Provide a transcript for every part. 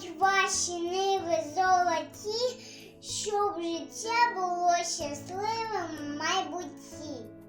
Зійдуть ваші ниви золоті, щоб життя було щасливим в майбутті.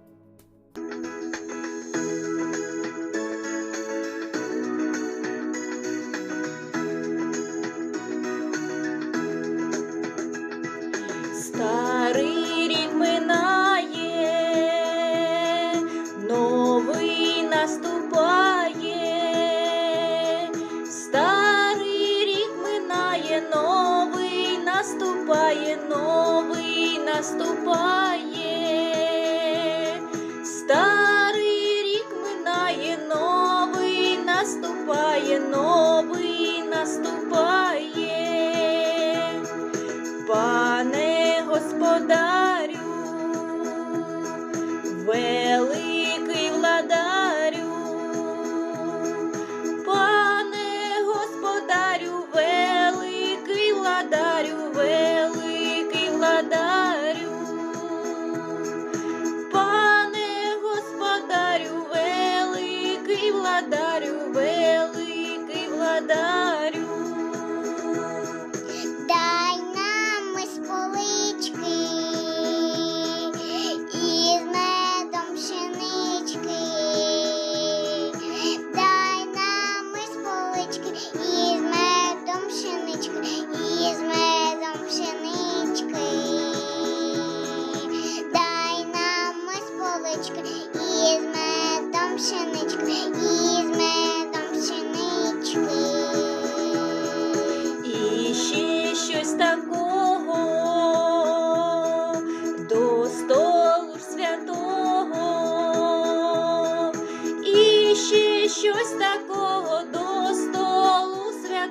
Наступає, старий рік минає, новий наступає, новий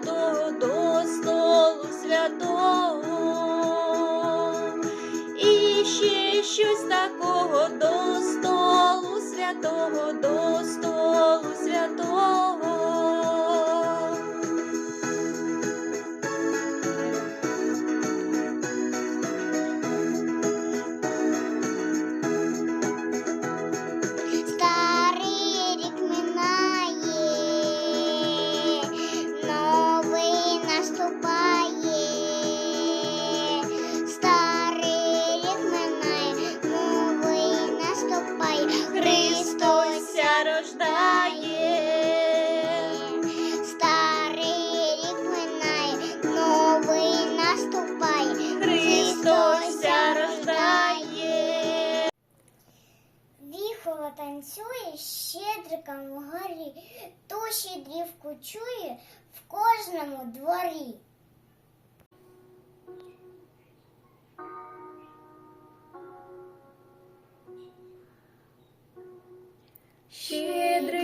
святого, до столу святого, і ще щось такого до столу святого, до столу танцює щедриком вгорі, ту щедрівку чує в кожному дворі.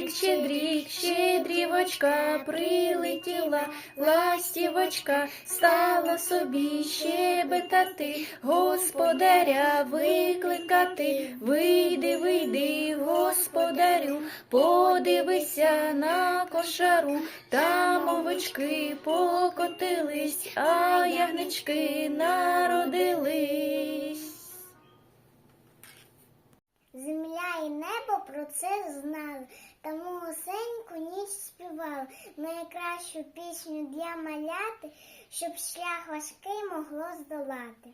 Щедрик, щедрик, щедрівочка прилетіла, ластівочка стала собі щебетати, господаря викликати. Вийди, вийди, господарю, подивися на кошару, там овечки покотились, а ягнички народились. Земля і небо про це знали, тому гусеньку ніч співав найкращу пісню для маляти, щоб шлях важкий могло здолати.